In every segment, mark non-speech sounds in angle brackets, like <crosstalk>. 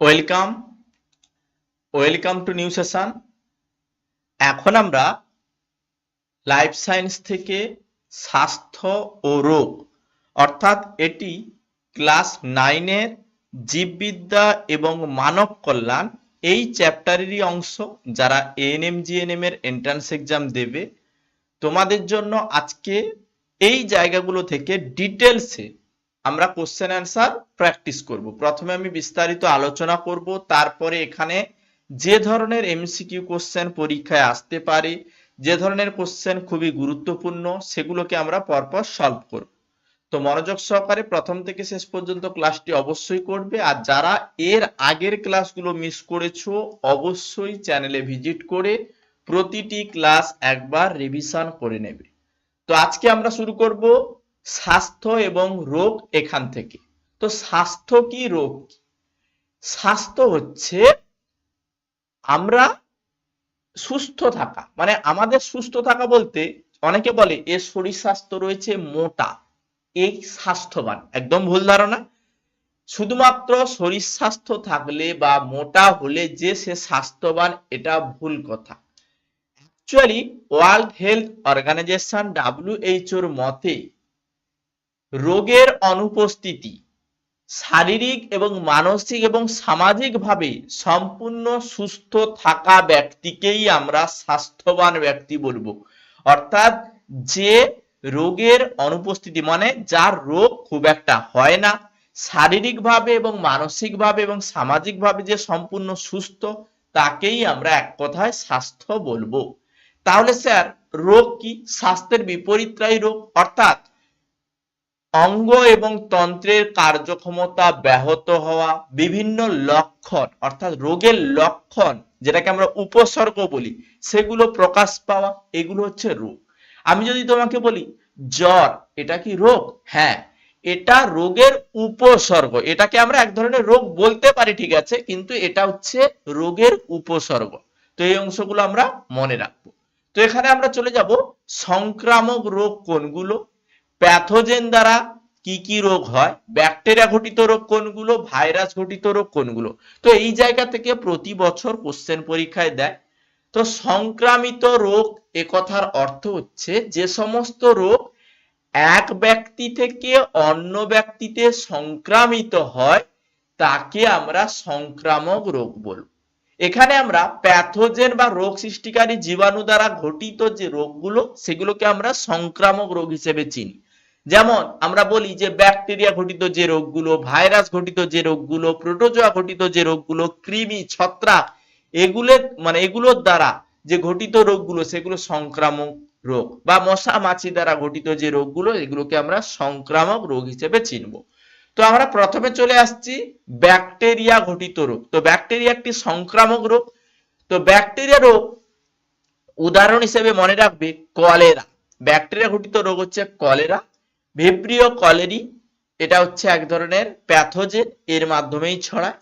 Welcome welcome to new session এখন আমরা life science থেকে স্বাস্থ্য ও রোগ, অর্থাৎ এটি ক্লাস নাইনের জীববিদ্যা এবং মানব কল্যাণ, এই চ্যাপ্টারেরই অংশ যারা এএনএম জিএনএম এর এন্ট্রান্স এক্সাম দেবে। তোমাদের জন্য আজকে এই জায়গাগুলো থেকে ডিটেলসে আমরা কোশ্চেন অ্যান্সার প্র্যাকটিস করব। প্রথমে আমি বিস্তারিত আলোচনা করব, তারপরে এখানে যে ধরনের এমসিকিউ কোশ্চেন পরীক্ষায় আসতে পারে, যে ধরনের কোশ্চেন খুবই গুরুত্বপূর্ণ, সেগুলোকে আমরা পরপর সলভ করব। তো মনোযোগ সহকারে প্রথম থেকে শেষ পর্যন্ত ক্লাসটি অবশ্যই করবে, আর যারা এর আগের ক্লাসগুলো মিস করেছ, অবশ্যই চ্যানেলে ভিজিট করে প্রতিটি ক্লাস একবার রিভিশন করে নেবে। তো আজকে আমরা শুরু করব স্বাস্থ্য এবং রোগ এখান থেকে। তো স্বাস্থ্য কি রোগ? স্বাস্থ্য হচ্ছে আমরা সুস্থ থাকা। মানে আমাদের সুস্থ থাকা বলতে অনেকে বলে এর শরীর স্বাস্থ্য রয়েছে মোটা এই স্বাস্থ্যবান। একদম ভুল ধারণা। শুধুমাত্র শরীর স্বাস্থ্য থাকলে বা মোটা হলে যে সে স্বাস্থ্যবান, এটা ভুল কথা। অ্যাকচুয়ালি ওয়ার্ল্ড হেলথ অর্গানাইজেশন ডাব্লিউএইচওর মতে রোগের অনুপস্থিতি শারীরিক এবং মানসিক এবং সামাজিকভাবে সম্পূর্ণ সুস্থ থাকা ব্যক্তিকেই আমরা স্বাস্থ্যবান ব্যক্তি বলব। অর্থাৎ যে রোগের অনুপস্থিতি মানে যার রোগ খুব একটা হয় না, শারীরিকভাবে এবং মানসিকভাবে এবং সামাজিকভাবে যে সম্পূর্ণ সুস্থ, তাকেই আমরা এক কথায় স্বাস্থ্য বলব। তাহলে স্যার, রোগ কি? স্বাস্থ্যের বিপরীতটাই রোগ। অর্থাৎ অঙ্গ এবং তন্ত্রের কার্যক্ষমতা ব্যাহত হওয়া বিভিন্ন লক্ষণ, অর্থাৎ রোগের লক্ষণ, যেটাকে আমরা উপসর্গ বলি, সেগুলো প্রকাশ পাওয়া, এগুলো হচ্ছে রোগ। আমি যদি তোমাকে বলি, জ্বর, এটা কি রোগ? হ্যাঁ এটা রোগের উপসর্গ। এটাকে আমরা এক ধরনের রোগ বলতে পারি, ঠিক আছে, কিন্তু এটা হচ্ছে রোগের উপসর্গ। তো এই অংশগুলো আমরা মনে রাখব। তো এখানে আমরা চলে যাব, সংক্রামক রোগ কোনগুলো? প্যাথোজেন দ্বারা কি কি রোগ হয়? ব্যাকটেরিয়া ঘটিত রোগ কোনগুলো? ভাইরাস ঘটিত রোগ কোনগুলো? তো এই জায়গা থেকে প্রতি বছর কোশ্চেন পরীক্ষায় দেয়। তো সংক্রামিত রোগ এ কথার অর্থ হচ্ছে যে সমস্ত রোগ এক ব্যক্তি থেকে অন্য ব্যক্তিতে সংক্রামিত হয়, তাকে আমরা সংক্রামক রোগ বলব। এখানে আমরা প্যাথোজেন বা রোগ সৃষ্টিকারী জীবাণু দ্বারা ঘটিত যে রোগগুলো, সেগুলোকে আমরা সংক্রামক রোগ হিসেবে চিনি। যেমন আমরা বলি যে ব্যাকটেরিয়া ঘটিত যে রোগগুলো, ভাইরাস ঘটিত যে রোগগুলো, প্রোটোজোয়া ঘটিত যে রোগগুলো, কৃমি, ছত্রাক, এগুলো মানে এগুলোর দ্বারা যে ঘটিত রোগগুলো, সেগুলো সংক্রামক রোগ বা মশা মাছি দ্বারা ঘটিত যে রোগগুলো, এগুলোকে আমরা সংক্রামক রোগ হিসেবে চিনব। তো আমরা প্রথমে চলে আসছি ব্যাকটেরিয়া ঘটিত রোগ। তো ব্যাকটেরিয়া একটি সংক্রামক রোগ। তো ব্যাকটেরিয়া রোগ উদাহরণ হিসেবে মনে রাখবে কলেরা। ব্যাকটেরিয়া ঘটিত রোগ হচ্ছে কলেরা ভিব্রিও কলেরি, এটা হচ্ছে এক ধরনের প্যাথোজেন, এর মাধ্যমেই ছড়ায়।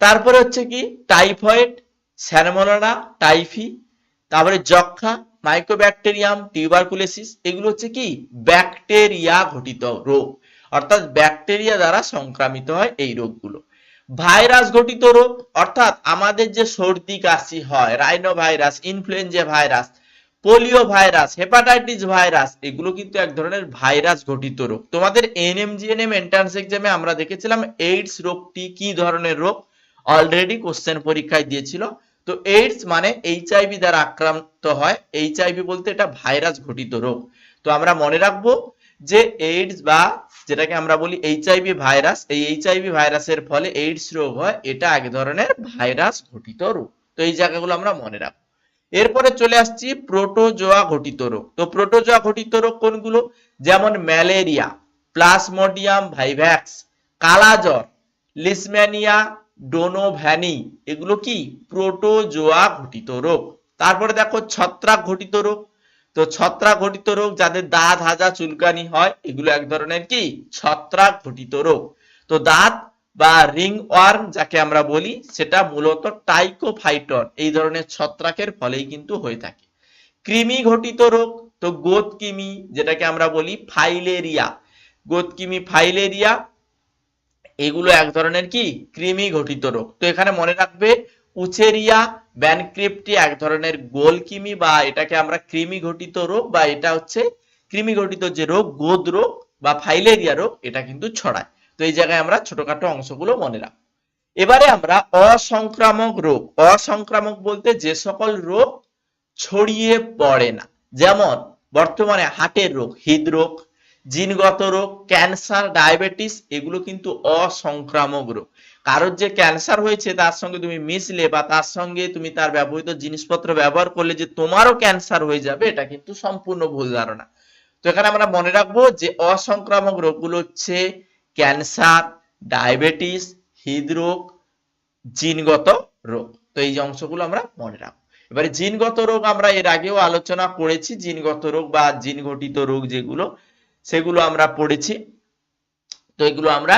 তারপরে হচ্ছে কি, টাইফয়েড স্যালমোনেলা টাইফি, তারপরে যক্ষা মাইক্রোব্যাকটেরিয়াম টিউবারকুলোসিস এগুলো হচ্ছে কি ব্যাকটেরিয়া ঘটিত রোগ। অর্থাৎ ব্যাকটেরিয়া দ্বারা সংক্রামিত হয় এই রোগগুলো। ভাইরাস ঘটিত রোগ, অর্থাৎ আমাদের যে সর্দি, কাশি হয় rhino virus influenza virus polio virus, hepatitis virus, এগুলো কিন্তু এক ধরনের ভাইরাস ঘটিত রোগ। তোমাদের এনএমজিএনএম এন্ট্রান্স এক্সামে আমরা দেখেছিলাম এইডস রোগটি কি ধরনের রোগ? অলরেডি কোশ্চেন পরীক্ষায় দিয়েছিল। তো এইডস মানে এইচআইভি দ্বারা আক্রান্ত হয়। এইচআইভি বলতে এটা ভাইরাস ঘটিত রোগ। তো আমরা মনে রাখব যে এইডস বা যেটাকে আমরা বলি এইচআইভি ভাইরাস, এই এইচআইভি ভাইরাসের ফলে এইডস রোগ হয়, এটা এক ধরনের ভাইরাস ঘটিত রোগ। তো এই জায়গাগুলো আমরা মনে রাখব। এরপরে চলে আসছি প্রোটোজোয়া ঘটিত রোগ। তো প্রোটোজোয়া ঘটিত রোগ কোনগুলো? যেমন ম্যালেরিয়া, প্লাসমোডিয়াম ভাইভ্যাক্স, কালাজ্বর, লিসম্যানিয়া, ডোনোভ্যানি, এগুলো কি? প্রোটোজোয়া ঘটিত রোগ। তারপরে দেখো ছত্রাক ঘটিত রোগ। তো ছত্রাক ঘটিত রোগ যাদের দাঁত, হাজা, চুলকানি হয়, এগুলো এক ধরনের কি? ছত্রাক ঘটিত রোগ। তো দাঁত বা রিং ওয়ার্ম যাকে আমরা বলি, সেটা মূলত টাইকোফাইটন, এই ধরনের ছত্রাকের ফলেই কিন্তু হয়ে থাকে। কৃমি ঘটিত রোগ, তো গোদকিমি যেটাকে আমরা বলি ফাইলেরিয়া। গোদকিমি ফাইলেরিয়া, এগুলো এক ধরনের কি? কৃমি ঘটিত রোগ। তো এখানে মনে রাখবে, উচেরিয়া, ব্যানক্রিপ্টি এক ধরনের গোল কৃমি বা এটাকে আমরা কৃমি ঘটিত রোগ বা এটা হচ্ছে কৃমি ঘটিত যে রোগ গোদ রোগ বা ফাইলেরিয়া রোগ, এটা কিন্তু ছড়ায়। তো এই জায়গায় আমরা ছোটখাটো অংশগুলো মনে রাখব। এবারে আমরা অসংক্রামক রোগ, অসংক্রামক বলতে যে সকল রোগ ছড়িয়ে পড়ে না। যেমন বর্তমানে হার্টের রোগ, হৃদরোগ, জিনগত রোগ, ক্যান্সার, ডায়াবেটিস, এগুলো কিন্তু অসংক্রামক রোগ। কারোর যে ক্যান্সার হয়েছে, তার সঙ্গে তুমি মিশলে বা তার সঙ্গে তুমি তার ব্যবহৃত জিনিসপত্র ব্যবহার করলে যে তোমারও ক্যান্সার হয়ে যাবে, এটা কিন্তু সম্পূর্ণ ভুল ধারণা। তো এখানে আমরা মনে রাখব যে অসংক্রামক রোগগুলো হচ্ছে ক্যান্সার, ডায়াবেটিস, হৃদরোগ, জিনগত রোগ। তো এই অংশগুলো আমরা মনে রাখব। এবারে জিনগত রোগ আমরা এর আগেও আলোচনা করেছি। জিনগত রোগ বা জিন ঘটিত রোগ যেগুলো, সেগুলো আমরা পড়েছি। তো এগুলো আমরা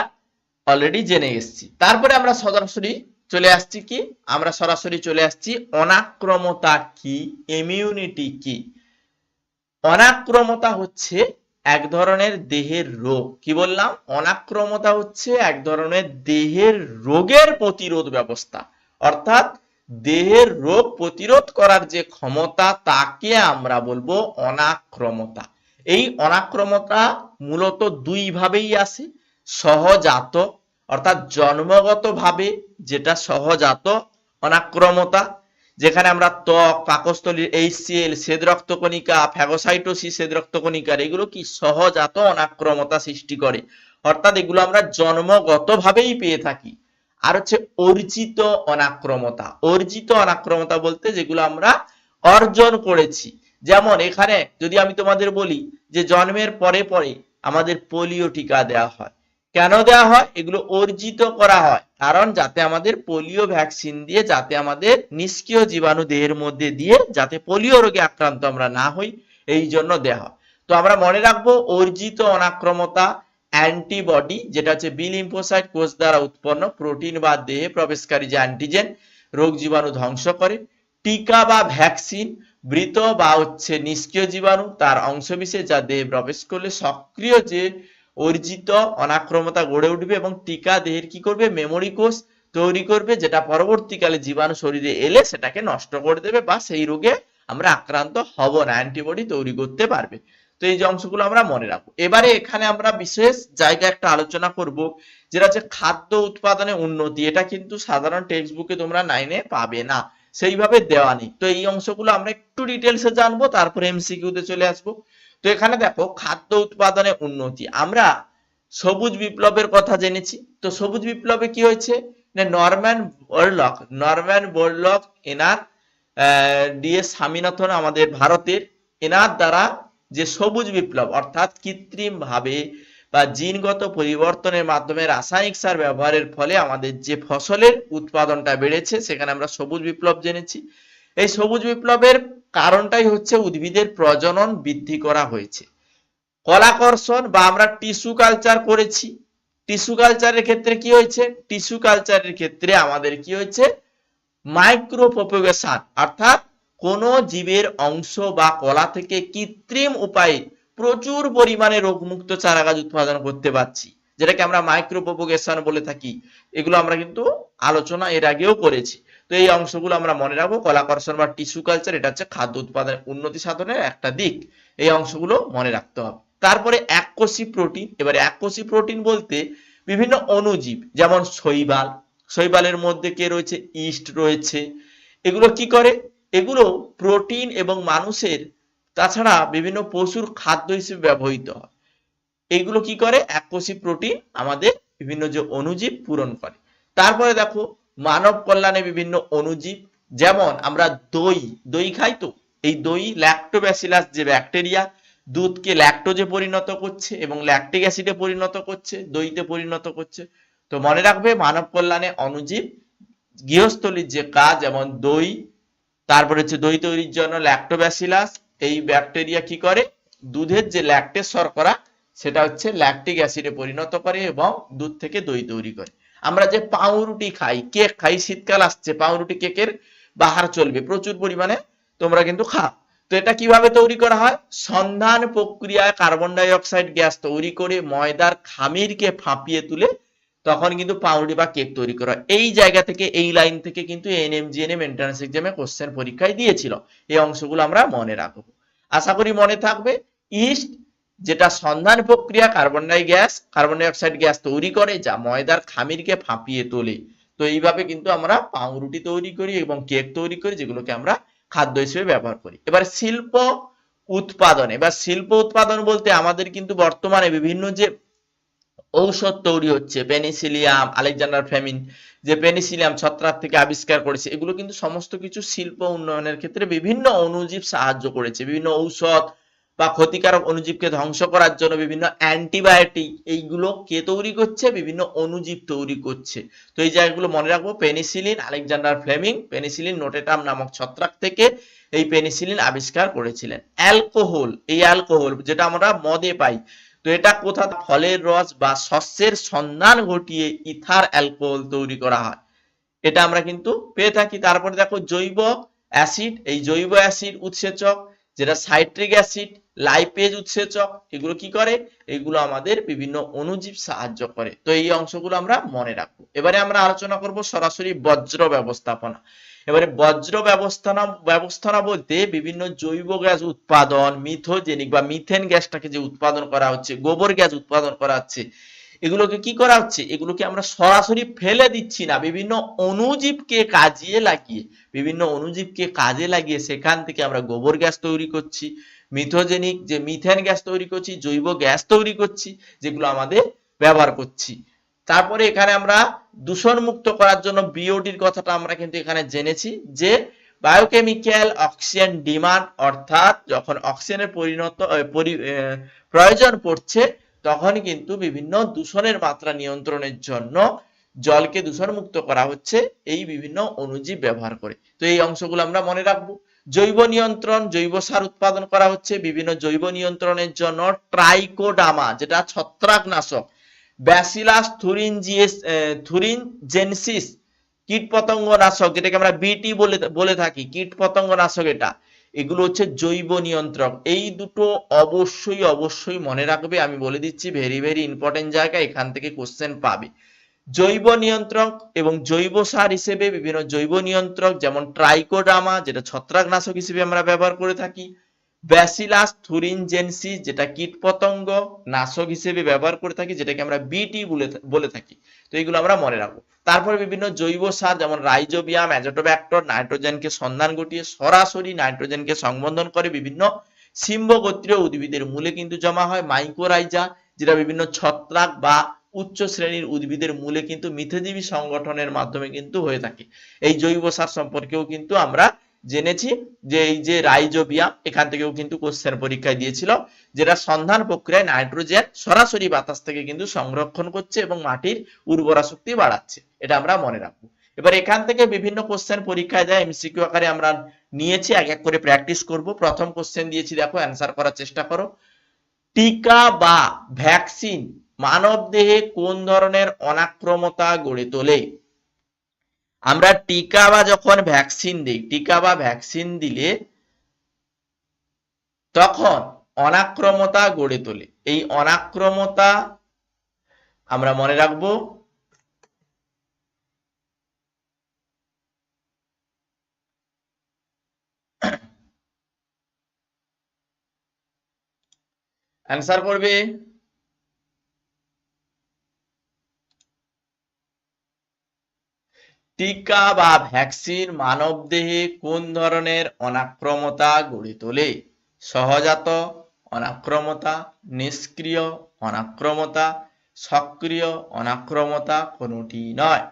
অলরেডি জেনে এসেছি। তারপরে আমরা সরাসরি চলে আসছি কি? আমরা সরাসরি চলে আসছি অনাক্রমতা কি? ইমিউনিটি কি? অনাক্রমতা হচ্ছে এক ধরনের দেহের রোগ। কি বললাম? অনাক্রমতা হচ্ছে এক ধরনের দেহের রোগের প্রতিরোধ ব্যবস্থা। অর্থাৎ দেহের রোগ প্রতিরোধ করার যে ক্ষমতা, তাকে আমরা বলব অনাক্রমতা। এই অনাক্রমতা মূলত দুই ভাবেই আসে। সহজাত, অর্থাৎ জন্মগত ভাবে যেটা সহজাত অনাক্রমতা যেখানে আমরা ত্বক পাকস্থলীর এইচসিএল শ্বেত রক্তকণিকা ফ্যাগোসাইটোসিস শ্বেত রক্তকণিকার এগুলো কি সহজাত অনাক্রমতা সৃষ্টি করে? অর্থাৎ এগুলো আমরা জন্মগত ভাবেই পেয়ে থাকি। আর হচ্ছে অর্জিত অনাক্রমতা। অর্জিত অনাক্রমতা বলতে যেগুলো আমরা অর্জন করেছি। যেমন এখানে যদি আমি তোমাদের বলি যে জন্মের পরে পরে আমাদের পোলিও টিকা দেওয়া হয়। কেন দেওয়া হয়? এগুলো অর্জিত করা হয়। কারণ যাতে আমাদের পোলিও ভ্যাকসিন দিয়ে, যাতে আমাদের নিষ্ক্রিয় জীবাণু দেহের মধ্যে দিয়ে, যাতে পোলিও রোগে আক্রান্ত আমরা না হই, এই জন্য দেওয়া হয়। তো আমরা মনে রাখব, অর্জিত অনাক্রমতা, অ্যান্টিবডি, যেটা হচ্ছে বি লিম্ফোসাইট কোষ দ্বারা উৎপন্ন প্রোটিন বা দেহে প্রবেশকারী যে অ্যান্টিজেন, রোগ জীবাণু ধ্বংস করে। টিকা বা ভ্যাকসিন মৃত বা হচ্ছে নিষ্ক্রিয় জীবাণু, তার অংশবিশেষ যা দেহে প্রবেশ করলে সক্রিয় যে অর্জিত অনাক্রমতা গড়ে উঠবে এবং টিকা দেহের কি করবে? মেমোরি কোষ তৈরি করবে, যেটা পরবর্তীকালে জীবাণু শরীরে এলে সেটাকে নষ্ট করে দেবে বা সেই রোগে আমরা আক্রান্ত হব না অ্যান্টিবডি তৈরি করতে পারবে। তো এই যে অংশগুলো আমরা মনে রাখব। এবারে এখানে আমরা বিশেষ জায়গা একটা আলোচনা করব, যেটা হচ্ছে খাদ্য উৎপাদনে উন্নতি। এটা কিন্তু সাধারণ টেক্সট বুকে তোমরা নাইনে পাবে না। সেইভাবে দেওয়া নেই। তো এই অংশগুলো আমরা একটু ডিটেলসে জানব, তারপরে এমসিকিউতে চলে আসব। তো এখানে দেখো খাদ্য উৎপাদনে উন্নতি। আমরা সবুজ বিপ্লবের কথা জেনেছি। তো সবুজ বিপ্লবে কি হয়েছে? নরম্যান বোরলক নরম্যান বোরলক এনার ডিএস স্বামীনাথন আমাদের ভারতের, এনার দ্বারা যে সবুজ বিপ্লব, অর্থাৎ কৃত্রিম ভাবে বা জিনগত পরিবর্তনের মাধ্যমে রাসায়নিক সার ব্যবহারের ফলে আমাদের যে ফসলের উৎপাদনটা বেড়েছে, সেখানে আমরা সবুজ বিপ্লব জেনেছি। এই সবুজ বিপ্লবের কারণটাই হচ্ছে উদ্ভিদের প্রজনন বৃদ্ধি করা হয়েছে। কলাকর্ষণ বা আমরা টিস্যু কালচার করেছি। টিস্যু কালচারের ক্ষেত্রে কি হয়েছে? টিস্যু কালচারের ক্ষেত্রে আমাদের কি হয়েছে? মাইক্রো প্রপোগেশন অর্থাৎ কোন জীবের অংশ বা কলা থেকে কৃত্রিম উপায়ে প্রচুর পরিমাণে রোগমুক্ত চারা গাছ উৎপাদন করতে পারছি, যেটাকে আমরা মাইক্রো প্রপোগেশন বলে থাকি। এগুলো আমরা কিন্তু আলোচনা এর আগেও করেছি। তো এই অংশগুলো আমরা মনে রাখব। কলাকর্ষণ বা টিস্যু কালচার এটা হচ্ছে খাদ্য উৎপাদনের উন্নতি সাধনের একটা দিক। এই অংশগুলো মনে রাখতে হবে। তারপরে এককোষী প্রোটিন এবারে এককোষী প্রোটিন বলতে বিভিন্ন অণুজীব, যেমন শৈবাল। শৈবালের মধ্যে কে রয়েছে? ইস্ট রয়েছে। এগুলো কি করে? এগুলো প্রোটিন এবং মানুষের, তাছাড়া বিভিন্ন পশুর খাদ্য হিসেবে ব্যবহৃত হয়। এগুলো কি করে? এককোষী প্রোটিন আমাদের বিভিন্ন যে অণুজীব পূরণ করে। তারপরে দেখো মানব কল্যাণে বিভিন্ন অণুজীব, যেমন আমরা দই দই খাই তো? এই দই ল্যাক্টোব্যাসিলাস যে ব্যাকটেরিয়া দুধকে ল্যাকটোজে পরিণত করছে এবং ল্যাকটিক অ্যাসিডে পরিণত করছে, দইতে পরিণত করছে। তো মনে রাখবে মানব কল্যাণে অণুজীব, গৃহস্থলীর যে কাজ, যেমন দই, তারপরে হচ্ছে দই তৈরির জন্য ল্যাক্টোব্যাসিলাস এই ব্যাকটেরিয়া কি করে? দুধের যে ল্যাকটেজ শর্করা, সেটা হচ্ছে ল্যাকটিক অ্যাসিডে পরিণত করে এবং দুধ থেকে দই তৈরি করে। আমরা যে পাউরুটি খাই, কেক খাই, শীতকাল আসছে, পাউরুটি কেকের বাহার চলবে, প্রচুর পরিমাণে তোমরা কিন্তু খাও তো এটা কীভাবে তৈরি করা হয়? সন্ধান প্রক্রিয়ায় কার্বন ডাই অক্সাইড গ্যাস তৈরি করে ময়দার খামিরকে ফাঁপিয়ে তুলে তখন কিন্তু পাউরুটি বা কেক তৈরি করা। এই জায়গা থেকে, এই লাইন থেকে কিন্তু এনএমজিএনএম এন্ট্রান্স এক্সামে কোশ্চেন পরীক্ষায় দিয়েছিল। এই অংশগুলো আমরা মনে রাখব। আশা করি মনে থাকবে। ইস্ট যেটা সন্ধান প্রক্রিয়া carbon di gas carbon dioxide gas তৈরি করে, যা ময়দার খামিরকে ফাঁপিয়ে তোলে। তো এইভাবে কিন্তু আমরা পাউরুটি তৈরি করি এবং কেক তৈরি করি, যেগুলোকে আমরা খাদ্য হিসেবে ব্যবহার করি। এবার শিল্প উৎপাদন, এবার শিল্প উৎপাদন বলতে আমাদের কিন্তু বর্তমানে বিভিন্ন যে ঔষধ তৈরি হচ্ছে, পেনিসিলিয়াম, আলেকজান্ডার ফ্লেমিং যে পেনিসিলিয়াম ছত্রাক থেকে আবিষ্কার করেছে, এগুলো কিন্তু সমস্ত কিছু শিল্প উন্নয়নের ক্ষেত্রে বিভিন্ন অণুজীব সাহায্য করেছে, বিভিন্ন ঔষধ বা ক্ষতিকারক অণুজীবকে ধ্বংস করার জন্য বিভিন্ন অ্যান্টিবায়োটিক এইগুলো কে তৈরি করছে? বিভিন্ন অণুজীব তৈরি করছে। তো এই জায়গাগুলো মনে রাখব, penicillin, Alexander Fleming, penicillin notatum নামক ছত্রাক থেকে এই পেনিসিলিন আবিষ্কার করেছিলেন। অ্যালকোহল, এই অ্যালকোহল যেটা আমরা মদে পাই, তো এটা কোথা ফলের রস বা শস্যের সন্ধান ঘটিয়ে ইথার অ্যালকোহল তৈরি করা হয়। এটা আমরা কিন্তু পেয়ে থাকি। তারপরে দেখো জৈব অ্যাসিড, এই জৈব অ্যাসিড উৎসেচক যেটা সাইট্রিক অ্যাসিড, লাইপেজ উৎসেচক, এগুলো কি করে? এগুলো আমাদের বিভিন্ন অণুজীব সাহায্য করে। তো এই অংশগুলো আমরা মনে রাখব। এবারে আমরা আলোচনা করব সরাসরি বজ্র ব্যবস্থাপনা। এবারে বজ্র ব্যবস্থাপনা ব্যবস্থাপনা বলতে বিভিন্ন জৈব গ্যাস উৎপাদন, মিথোজেনিক বা মিথেন গ্যাসটাকে যে উৎপাদন করা হচ্ছে, গোবর গ্যাস উৎপাদন করা হচ্ছে এগুলোকে কি করা হচ্ছে? এগুলোকে আমরা সরাসরি ফেলে দিচ্ছি না। বিভিন্ন অণুজীবকে কাজে লাগিয়ে, বিভিন্ন অণুজীবকে কাজে লাগিয়ে সেখান থেকে আমরা গোবর গ্যাস তৈরি করছি, মিথোজেনিক যে মিথেন গ্যাস তৈরি করছি, জৈব গ্যাস তৈরি করছি, যেগুলো আমাদের ব্যবহার করছি। তারপরে এখানে আমরা দূষণ মুক্ত করার জন্য বিওডির কথাটা আমরা কিন্তু এখানে জেনেছি যে বায়োকেমিক্যাল অক্সিজেন ডিমান্ড অর্থাৎ যখন অক্সিজেনের পরিণত প্রয়োজন পড়ছে তখন কিন্তু বিভিন্ন দূষণের মাত্রা নিয়ন্ত্রণের জন্য জলকে দূষণ মুক্ত করা হচ্ছে এই বিভিন্ন অণুজীব ব্যবহার করে। তো এই অংশগুলো আমরা মনে রাখব। জৈব নিয়ন্ত্রণ, জৈব সার উৎপাদন করা হচ্ছে, বিভিন্ন জৈব নিয়ন্ত্রণের জন্য ট্রাইকোডামা, যেটা ছত্রাকনাশক, ব্যাসিলাস থুরিনজিএস থুরিনজেনসিস কীটপতঙ্গ নাশক যেটাকে আমরা বিটি বলে বলে থাকি। কীটপতঙ্গ নাশক এটা। এগুলো হচ্ছে জৈব নিয়ন্ত্রক। এই দুটো অবশ্যই অবশ্যই মনে রাখবে, আমি বলে দিচ্ছি ভেরি ভেরি ইম্পর্টেন্ট জায়গা, এখান থেকে কোশ্চেন পাবে। জৈব নিয়ন্ত্রক এবং জৈব সার হিসেবে বিভিন্ন জৈব নিয়ন্ত্রক, যেমন ট্রাইকোডামা যেটা ছত্রাকনাশক হিসেবে আমরা ব্যবহার করে থাকি ব্যাসিলাস থুরিনজেনসিস যেটা কীটপতঙ্গ নাশক হিসেবে ব্যবহার করে থাকি, যেটাকে আমরা বিটি বলে থাকি। তো এগুলো আমরা মনে রাখব। তারপরে বিভিন্ন জৈব সার, যেমন রাইজোবিয়াম, অ্যাজোটোব্যাক্টর, নাইট্রোজেনকে সন্ধান ঘটিয়ে সরাসরি নাইট্রোজেনকে সংবন্ধন করে বিভিন্ন সিম্বগোত্রীয় উদ্ভিদের মূলে কিন্তু জমা হয় মাইকোরাইজা যেটা বিভিন্ন ছত্রাক বা উচ্চ শ্রেণির উদ্ভিদের মূলে কিন্তু মিথজীবী সংগঠনের মাধ্যমে কিন্তু হয়ে থাকে। এই জৈব সার সম্পর্কেও কিন্তু আমরা জেনেছি যে এই যে রাইজোবিয়াম, এখান থেকেও কিন্তু কোশ্চেন পরীক্ষায় দিয়েছিল, যেটা সন্ধান প্রক্রিয়ায় নাইট্রোজেন সরাসরি বাতাস থেকে কিন্তু সংরক্ষণ করছে এবং মাটির উর্বরা শক্তি বাড়াচ্ছে, এটা আমরা মনে রাখব। এবার এখান থেকে বিভিন্ন কোশ্চেন পরীক্ষায় দেয় এমসিকিউ আকারে আমরা নিয়েছি, এক এক করে প্র্যাকটিস করব। প্রথম কোশ্চেন দিয়েছি, দেখো অ্যান্সার করার চেষ্টা করো। টিকা বা ভ্যাকসিন মানব দেহে কোন ধরনের অনাক্রমতা গড়ে তোলে? আমরা টিকা বা যখন ভ্যাকসিন দিই, টিকা বা ভ্যাকসিন দিলে তখন অনাক্রমতা গড়ে তোলে। এই অনাক্রমতা আমরা মনে রাখব <coughs> অ্যান্সার করবে টিকা বা ভ্যাকসিন মানবদেহে কোন ধরনের অনাক্রমতা গড়ে তোলে? সহজাত অনাক্রমতা, নিষ্ক্রিয় অনাক্রমতা, সক্রিয় অনাক্রমতা কোনটি নয়।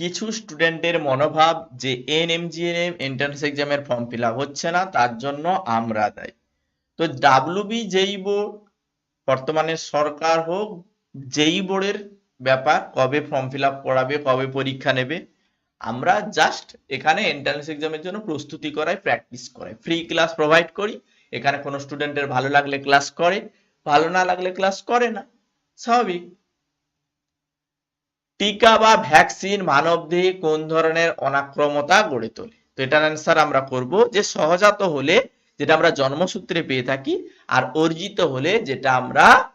কিছু স্টুডেন্টের মনোভাব যে এনএমজিএনএম এন্ট্রান্স এক্সামের ফর্ম ফিল আপ হচ্ছে না, তার জন্য আমরা দায়ী। তো ডাব্লিউবি যেই বোর্ড, বর্তমানে সরকার হোক, যেই বোর্ডের ব্যাপার, কবে ফর্ম ফিল আপ করাবে, কবে পরীক্ষা নেবে, আমরা জাস্ট এখানে এন্ট্রান্স এক্সামের জন্য প্রস্তুতি করাই প্র্যাকটিস করাই। ফ্রি ক্লাস প্রোভাইড করি, এখানে কোনো স্টুডেন্টের ভালো লাগলে ক্লাস করে, ভালো না লাগলে ক্লাস করে না, স্বাভাবিক। টিকা বা ভ্যাকসিন মানবদেহে কোন ধরনের অনাক্রমতা গড়ে তোলে? তো এটার অ্যান্সার আমরা করব যে সহজাত হলে যেটা আমরা জন্মসূত্রে পেয়ে থাকি আর অর্জিত হলে যেটা আমরা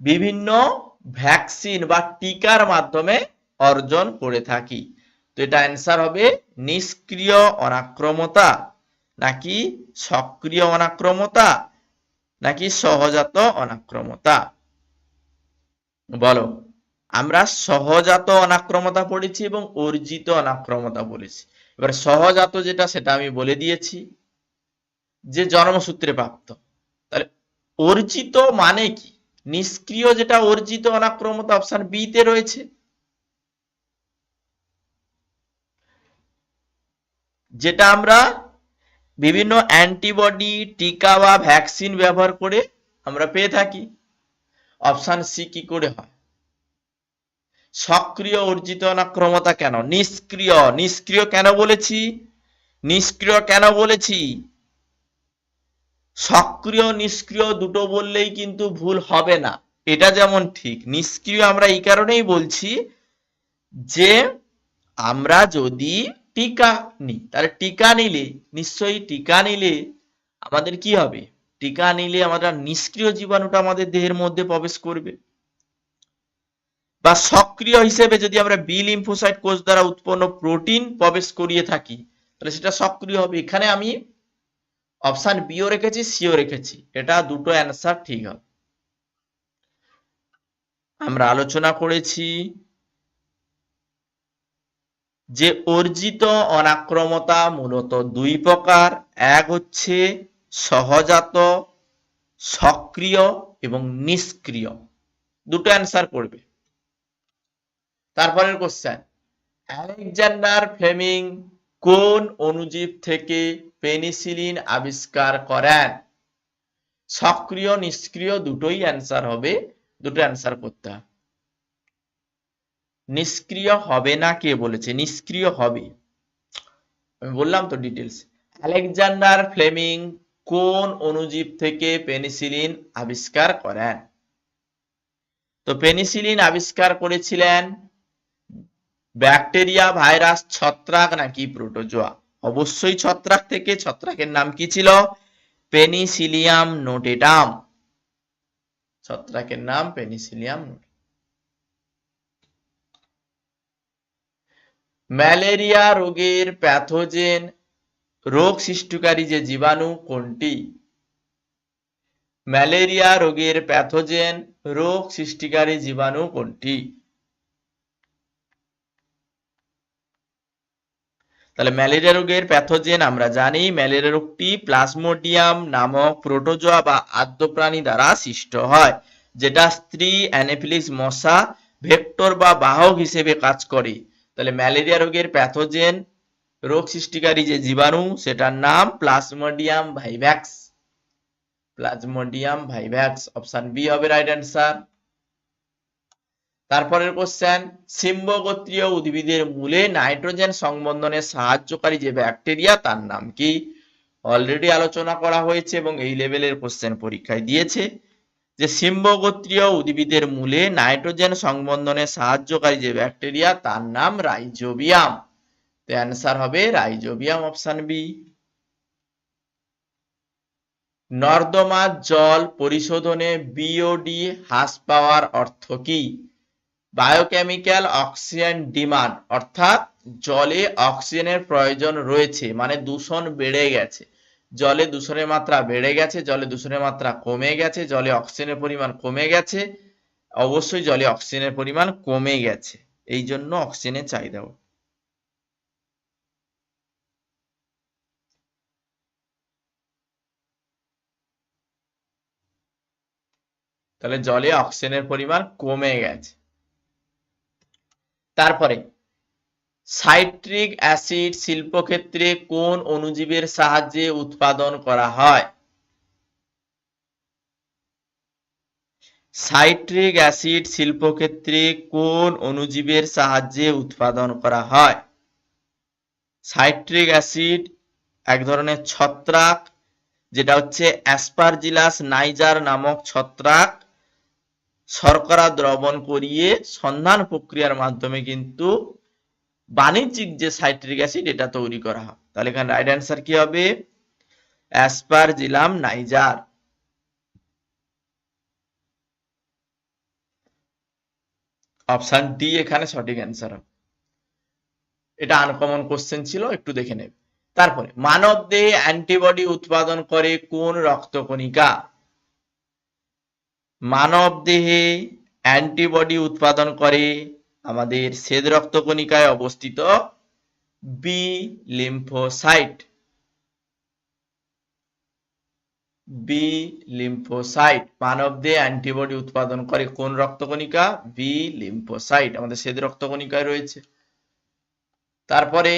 বিভিন্ন ভ্যাকসিন বা টিকার মাধ্যমে অর্জন করে থাকি। তো এটা অ্যান্সার হবে নিষ্ক্রিয় অনাক্রমতা নাকি সক্রিয় অনাক্রমতা নাকি সহজাত অনাক্রমতা? বলো। আমরা সহজাত অনাক্রমতা পড়েছি এবং অর্জিত অনাক্রমতা পড়েছি এবার সহজাত যেটা, সেটা আমি বলে দিয়েছি যে জন্মসূত্রে প্রাপ্ত। তাহলে অর্জিত মানে কি? নিষ্ক্রিয় যেটা অর্জিত অনাক্রমতা অপশন বি তে রয়েছে। যেটা আমরা বিভিন্ন অ্যান্টিবডি, টিকা বা ভ্যাকসিন ব্যবহার করে আমরা পেয়ে থাকি। অপশান সি কি করে হয়? সক্রিয় অর্জিত অনাক্রমতা কেন? নিষ্ক্রিয়। নিষ্ক্রিয় কেন বলেছি? নিষ্ক্রিয় কেন বলেছি? সক্রিয়, নিষ্ক্রিয় দুটো বললেই কিন্তু ভুল হবে না। এটা যেমন ঠিক, নিষ্ক্রিয় আমরা এই কারণেই বলছি যে আমরা যদি টিকা নিই, তাহলে টিকা নিলে, নিশ্চয়ই টিকা নিলে আমাদের কি হবে? টিকা নিলে আমরা নিষ্ক্রিয় জীবাণুটা আমাদের দেহের মধ্যে প্রবেশ করবে। বা সক্রিয় হিসেবে যদি আমরা বি লিম্ফোসাইট কোষ দ্বারা উৎপন্ন প্রোটিন প্রবেশ করিয়ে থাকি, তাহলে সেটা সক্রিয় হবে। এখানে আমি অপশন বিও রেখেছি সিও রেখেছি। এটা দুটো অ্যান্সার ঠিক হবে। আমরা আলোচনা করেছি যে অর্জিত অনাক্রমতা মূলত দুই প্রকার। এক হচ্ছে সহজাত, সক্রিয় এবং নিষ্ক্রিয়। দুটো অ্যান্সার করবে। তারপরের কোশ্চেন আলেকজান্ডার ফ্লেমিং কোন অণুজীব থেকে পেনিসিলিন আবিষ্কার করেন? সক্রিয়, নিষ্ক্রিয় দুটোই অ্যান্সার হবে, দুটো অ্যান্সার করতে হবে। নিষ্ক্রিয় হবে না কে বলেছে? নিষ্ক্রিয় হবে। আমি বললাম তো ডিটেলস আলেকজান্ডার ফ্লেমিং কোন অণুজীব থেকে পেনিসিলিন আবিষ্কার করেন? তো পেনিসিলিন আবিষ্কার করেছিলেন ব্যাকটেরিয়া, ভাইরাস, ছত্রাক নাকি প্রোটোজোয়া? অবশ্যই ছত্রাক থেকে। ছত্রাকের নাম কি ছিল? Penicillium notatum. ছত্রাকের নাম পেনিসিলিয়াম ম্যালেরিয়া রোগের প্যাথোজেন। রোগ সৃষ্টিকারী যে জীবাণু কোনটি? ম্যালেরিয়া রোগের প্যাথোজেন। রোগ সৃষ্টিকারী জীবাণু কোনটি? তাহলে ম্যালেরিয়া রোগের প্যাথোজেন আমরা জানি, ম্যালেরিয়া রোগটি প্লাজমোডিয়াম নামক প্রোটোজোয়া বা আদ্য প্রাণী দ্বারা সৃষ্ট হয়, যেটা স্ত্রী অ্যানেফিলিস মশা, ভেক্টর বা বাহক হিসেবে কাজ করে। তাহলে ম্যালেরিয়া রোগের প্যাথোজেন রোগ সৃষ্টিকারী যে জীবাণু, সেটার নাম plasmodium vivax. Plasmodium vivax option B হবে রাইট অ্যান্সার তারপরের কোশ্চেন সিম্বগোত্রীয় উদ্ভিদের মূলে নাইট্রোজেন সংবন্ধনে সাহায্যকারী যে ব্যাকটেরিয়া তার নাম কি? অলরেডি আলোচনা করা হয়েছে এবং এই লেভেলের কোশ্চেন পরীক্ষায় দিয়েছে। যে সিম্বগোত্রীয় উদ্ভিদের মূলে নাইট্রোজেন সংবন্ধনে সাহায্যকারী যে ব্যাকটেরিয়া তার নাম রাইজোবিয়াম তো অ্যান্সার হবে রাইজোবিয়াম অপশন বি নর্দমার জল পরিশোধনে বিওডি হ্রাস পাওয়ার অর্থ কি? বায়োকেমিক্যাল অক্সিজেন ডিমান্ড অর্থাৎ জলে অক্সিজেনের প্রয়োজন রয়েছে মানে দূষণ বেড়ে গেছে। জলে দূষণের মাত্রা বেড়ে গেছে, জলে দূষণের মাত্রা কমে গেছে, জলে অক্সিজেনের পরিমাণ কমে গেছে, অবশ্যই জলে অক্সিজেনের পরিমাণ কমে গেছে। এই জন্য অক্সিজেনের চাহিদা তাহলে জলে অক্সিজেনের পরিমাণ কমে গেছে। তারপরে, সাইট্রিক অ্যাসিড শিল্পক্ষেত্রে কোন অণুজীবের সাহায্যে উৎপাদন করা হয়? সাইট্রিক অ্যাসিড শিল্পক্ষেত্রে কোন অণুজীবের সাহায্যে উৎপাদন করা হয়? সাইট্রিক অ্যাসিড এক ধরনের ছত্রাক, যেটা হচ্ছে অ্যাসপারজিলাস নাইজার নামক ছত্রাক। শর্করা দ্রবণ করিয়ে সন্ধান প্রক্রিয়ার মাধ্যমে কিন্তু বাণিজ্যিক যে সাইট্রিক অ্যাসিড, এটা তৈরি করা হয়। তাহলে এখানে রাইট অ্যান্সার কি হবে? অ্যাসপারজিলাম নাইজার অপশন ডি এখানে সঠিক অ্যান্সার হবে। এটা আনকমন কোশ্চেন ছিল, একটু দেখে নেবে। তারপরে, মানব দেহে অ্যান্টিবডি উৎপাদন করে কোন রক্তকণিকা? মানব দেহে অ্যান্টিবডি উৎপাদন করে আমাদের শ্বেত রক্তকণিকায় অবস্থিত বি লিম্ফোসাইট বি লিম্ফোসাইট মানব দেহে অ্যান্টিবডি উৎপাদন করে কোন রক্তকণিকা? বি লিম্ফোসাইট আমাদের শ্বেত রক্তকণিকায় রয়েছে। তারপরে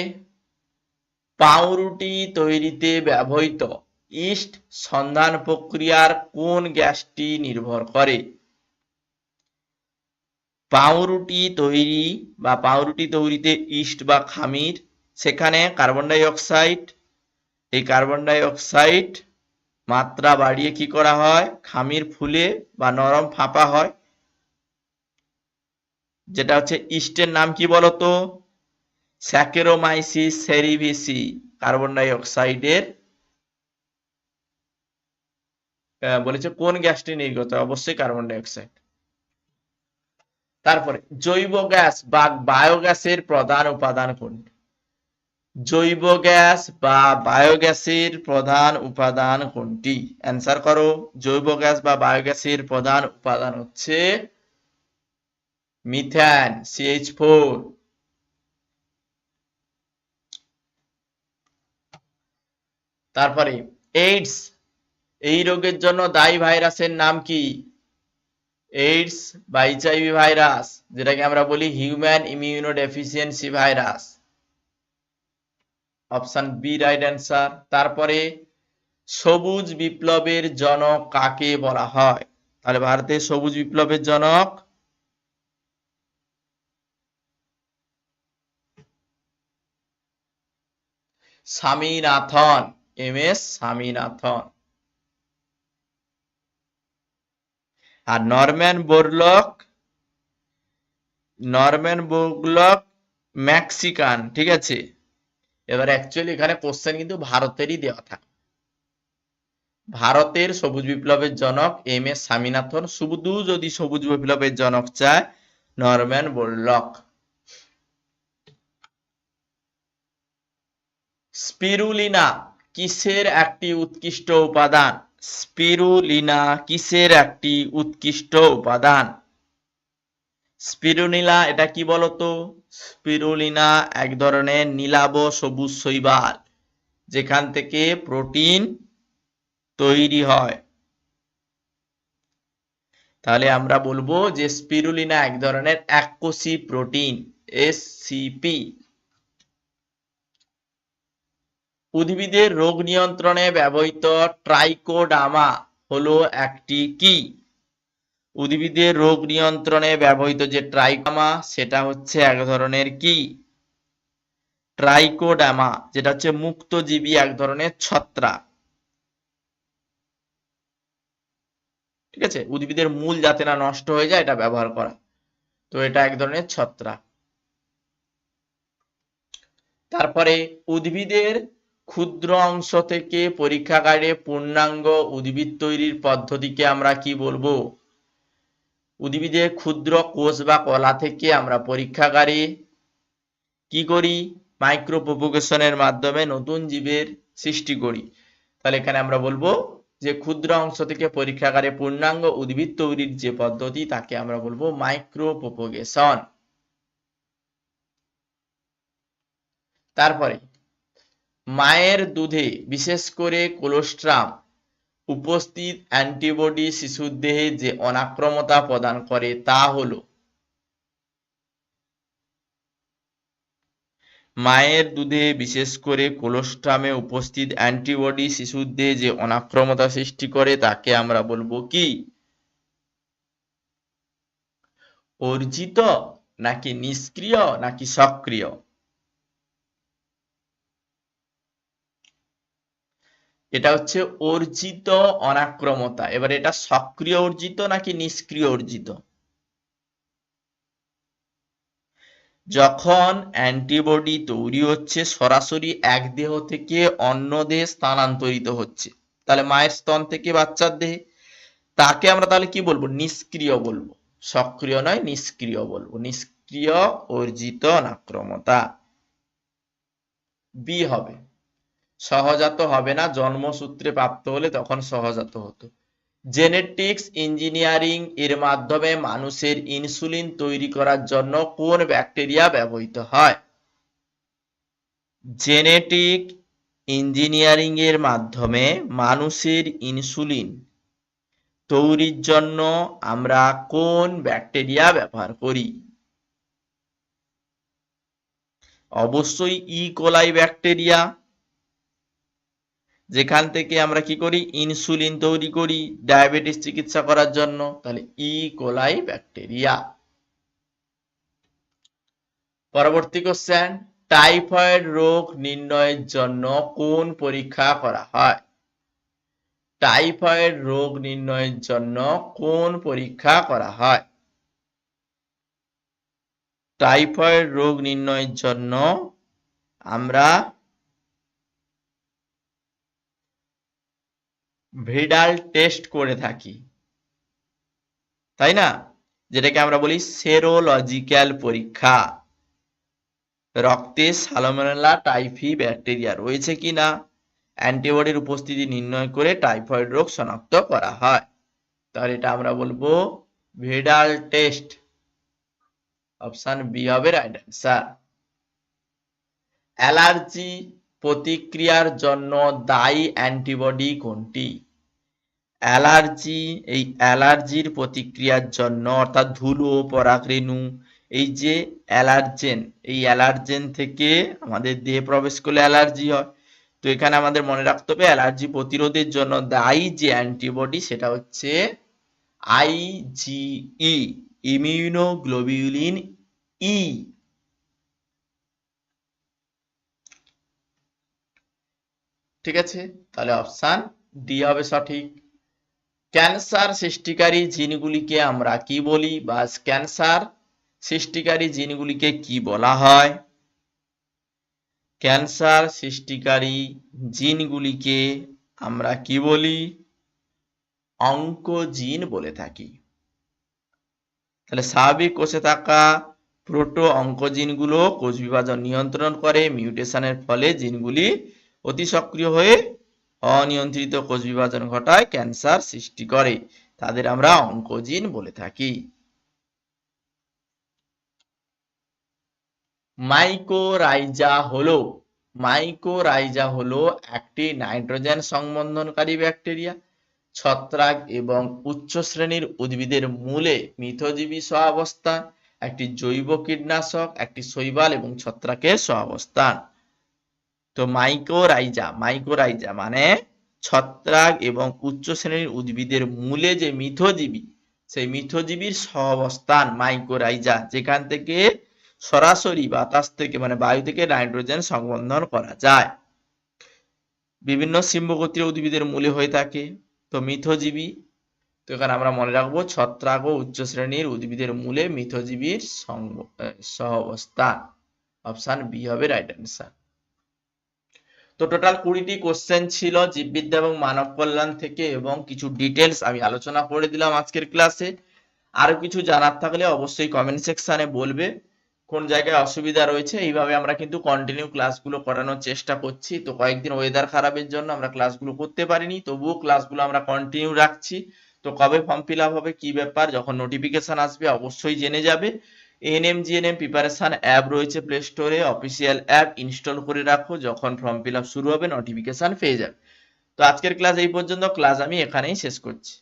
পাউরুটি তৈরিতে ব্যবহৃত ইস্ট সন্ধান প্রক্রিয়ার কোন গ্যাসটি নির্ভর করে? পাউরুটি তৈরি বা পাউরুটি তৈরিতে ইস্ট বা খামির, সেখানে কার্বন ডাই অক্সাইড এই কার্বন ডাই অক্সাইড মাত্রা বাড়িয়ে কি করা হয়? খামির ফুলে বা নরম ফাঁপা হয়। যেটা হচ্ছে ইস্টের নাম কি বলতো? স্যাকেরোমাইসিস সেরিভিসি কার্বন ডাই অক্সাইডের বলেছে কোন গ্যাসটি নির্গত অবশ্যই কার্বন ডাই অক্সাইড তারপরে, জৈব গ্যাস বা বায়োগ্যাসের প্রধান উপাদান কোনটি? জৈব গ্যাস বা বায়োগ্যাসের প্রধান উপাদান কোনটি? অ্যান্সার করো। জৈব গ্যাস বা বায়োগ্যাসের প্রধান উপাদান হচ্ছে মিথেন সিএইচ ফোর। তারপরে, এইডস এই রোগের জন্য দায়ী ভাইরাসের নাম কি? এইডস বা ভাইরাস, যেটাকে আমরা বলি human immunodeficiency virus. Option B right answer তারপরে, সবুজ বিপ্লবের জনক কাকে বলা হয়? তাহলে ভারতের সবুজ বিপ্লবের জনক স্বামীনাথন এম এস স্বামীনাথন। আর Norman Borlaug Norman Borlaug Mexican, ঠিক আছে? এবার অ্যাকচুয়ালি এখানে কোশ্চেন কিন্তু ভারতেরই দেওয়া থাকে। ভারতের সবুজ বিপ্লবের জনক এম এস স্বামীনাথন, শুধু যদি সবুজ বিপ্লবের জনক চায়, নরম্যান বোরলক। স্পিরুলিনা, কিসের একটি উৎকৃষ্ট উপাদান? স্পিরুলিনা কিসের একটি উৎকৃষ্ট উপাদান? স্পিরুলিনা এটা কি বলতো? স্পিরুলিনা এক ধরনের নীলাব সবুজ শৈবাল, যেখান থেকে প্রোটিন তৈরি হয়। তাহলে আমরা বলব যে স্পিরুলিনা এক ধরনের এককোষী প্রোটিন এসসিপি উদ্ভিদের রোগ নিয়ন্ত্রণে ব্যবহৃত ট্রাইকোডামা হলো একটি কি? উদ্ভিদের রোগ নিয়ন্ত্রণে ব্যবহৃত যে ট্রাইকোডামা, সেটা হচ্ছে এক ধরনের কি? ট্রাইকোডামা, যেটা হচ্ছে মুক্তজীবী এক ধরনের ছত্রাক। ঠিক আছে? উদ্ভিদের মূল যাতে না নষ্ট হয়ে যায়, এটা ব্যবহার করা। তো এটা এক ধরনের ছত্রাক। তারপরে উদ্ভিদের ক্ষুদ্র অংশ থেকে পরীক্ষাগারে পূর্ণাঙ্গ উদ্ভিদ তৈরির পদ্ধতিকে আমরা কি বলব? উদ্ভিদের ক্ষুদ্র কোষ বা কলা থেকে আমরা পরীক্ষাগারে কি করি? মাইক্রো প্রপোগেশনের মাধ্যমে নতুন জীবের সৃষ্টি করি। তাহলে এখানে আমরা বলব যে ক্ষুদ্র অংশ থেকে পরীক্ষাগারে পূর্ণাঙ্গ উদ্ভিদ তৈরির যে পদ্ধতি, তাকে আমরা বলব মাইক্রো প্রপোগেশন তারপরে মায়ের দুধে, বিশেষ করে কোলোস্ট্রাম উপস্থিত অ্যান্টিবডি শিশুর দেহে যে অনাক্রমতা প্রদান করে তা হল মায়ের দুধে, বিশেষ করে কোলোস্ট্রামে উপস্থিত অ্যান্টিবডি শিশুর দেহে যে অনাক্রমতা সৃষ্টি করে তাকে আমরা বলব কি? অর্জিত নাকি নিষ্ক্রিয় নাকি সক্রিয়? এটা হচ্ছে অর্জিত অনাক্রমতা। এবার এটা সক্রিয় অর্জিত নাকি নিষ্ক্রিয় অর্জিত? যখন অ্যান্টিবডি তৈরি হচ্ছে, সরাসরি এক দেহ থেকে অন্য দেহে স্থানান্তরিত হচ্ছে। তাহলে মায়ের স্তন থেকে বাচ্চার দেহে? তাকে আমরা তাহলে কি বলব? নিষ্ক্রিয় বলব। সক্রিয় নয়, নিষ্ক্রিয় বলব। নিষ্ক্রিয় অর্জিত অনাক্রমতা। বি হবে। সহজাত হবে না, জন্মসূত্রে প্রাপ্ত হলে তখন সহজাত হতো। জেনেটিক্স ইঞ্জিনিয়ারিং এর মাধ্যমে মানুষের ইনসুলিন তৈরি করার জন্য কোন ব্যাকটেরিয়া ব্যবহৃত হয়? জেনেটিক ইঞ্জিনিয়ারিং এর মাধ্যমে মানুষের ইনসুলিন তৈরির জন্য আমরা কোন ব্যাকটেরিয়া ব্যবহার করি? অবশ্যই ই কোলাই ব্যাকটেরিয়া যেখান থেকে আমরা কি করি? ইনসুলিন তৈরি করি ডায়াবেটিস চিকিৎসা করার জন্য। তাহলে ই কোলাই ব্যাকটেরিয়া পরবর্তী কোশ্চেন টাইফয়েড রোগ নির্ণয়ের জন্য কোন পরীক্ষা করা হয়? টাইফয়েড রোগ নির্ণয়ের জন্য কোন পরীক্ষা করা হয়? টাইফয়েড রোগ নির্ণয়ের জন্য আমরা ভিডাল টেস্ট করে থাকি। তাই না? যেটাকে আমরা বলি সেরোলজিক্যাল পরীক্ষা। রক্তে সালমোনেলা, টাইফি, ব্যাকটেরিয়া রয়েছে কিনা অ্যান্টিবডির উপস্থিতি নির্ণয় করে টাইফয়েড রোগ শনাক্ত করা হয়। তাহলে এটা আমরা বলব ভিডাল টেস্ট। অপশন বি হবে রাইট অ্যান্সার। অ্যালার্জি প্রতিক্রিয়ার জন্য দায়ী অ্যান্টিবডি কোনটি? অ্যালার্জি, এই অ্যালার্জির প্রতিক্রিয়ার জন্য, অর্থাৎ ধুলো, পরাগরেণু, এই যে অ্যালার্জেন, এই অ্যালার্জেন থেকে আমাদের দেহে প্রবেশ করলে অ্যালার্জি হয়। তো এখানে আমাদের মনে রাখতে হবে, অ্যালার্জি প্রতিরোধের জন্য দায়ী যে অ্যান্টিবডি সেটা হচ্ছে আইজিই ইমিউনোগ্লোবিউলিন ই। ঠিক আছে? তাহলে অপশন ডি হবে সঠিক। ক্যান্সার সৃষ্টিকারী জিনগুলিকে আমরা কি বলি? বা ক্যান্সার সৃষ্টিকারী জিনগুলিকে কি বলা হয়? ক্যান্সার সৃষ্টিকারী জিনগুলিকে আমরা কি বলি? অঙ্কোজিন বলে থাকি। তাহলে স্বাভাবিক কোষে থাকা প্রোটো অঙ্কোজিনগুলো কোষ বিভাজন নিয়ন্ত্রণ করে, মিউটেশনের ফলে জিনগুলি অতি সক্রিয় হয়ে অনিয়ন্ত্রিত কোষ বিভাজন ঘটায় ক্যান্সার সৃষ্টি করে। তাদের আমরা অঙ্কোজিন বলে থাকি। মাইকোরাইজা হলো মাইকোরাইজা হলো একটি নাইট্রোজেন সংবন্ধনকারী ব্যাকটেরিয়া। ছত্রাক এবং উচ্চ শ্রেণির উদ্ভিদের মূলে মিথজীবী সহাবস্থান, একটি জৈব কীটনাশক, একটি শৈবাল এবং ছত্রাকের সহাবস্থান। তো মাইকোরাইজা মাইকোরাইজা মানে ছত্রাক এবং উচ্চ শ্রেণির উদ্ভিদের মূলে যে মিথজীবী, সেই মিথজীবীর সহাবস্থান মাইকোরাইজা যেখান থেকে সরাসরি বাতাস থেকে মানে বায়ু থেকে নাইট্রোজেন সংবন্ধন করা যায়। বিভিন্ন সিম্বগোত্রীয় উদ্ভিদের মূলে হয়ে থাকে, তো মিথজীবী, তো এখানে আমরা মনে রাখব ছত্রাক ও উচ্চ শ্রেণির উদ্ভিদের মূলে মিথজীবীর সহাবস্থান। অপশন বি হবে রাইট অ্যান্সার তো টোটাল কুড়িটি কোশ্চেন ছিল, জীববিদ্যা এবং মানব কল্যাণ থেকে এবং কিছু ডিটেলস আমি আলোচনা করে দিলাম আজকের ক্লাসে আরও কিছু জানার থাকলে অবশ্যই কমেন্ট সেকশনে বলবে, কোন জায়গায় অসুবিধা রয়েছে। এইভাবে আমরা কিন্তু কন্টিনিউ ক্লাসগুলো করানোর চেষ্টা করছি। তো কয়েকদিন ওয়েদার খারাপের জন্য আমরা ক্লাসগুলো করতে পারিনি, তবুও ক্লাসগুলো আমরা কন্টিনিউ রাখছি। তো কবে ফর্ম ফিল হবে, কি ব্যাপার, যখন নোটিফিকেশন আসবে, অবশ্যই জেনে যাবে। এনএম জিএনএম প্রিপারেশন অ্যাপ রয়েছে প্লে স্টোরে অফিসিয়াল অ্যাপ ইনস্টল করে রাখো যখন ফর্ম ফিল শুরু হবে নোটিফিকেশন পেয়ে যাবে। তো আজকের ক্লাস এই পর্যন্ত। ক্লাস আমি এখানেই শেষ করছি।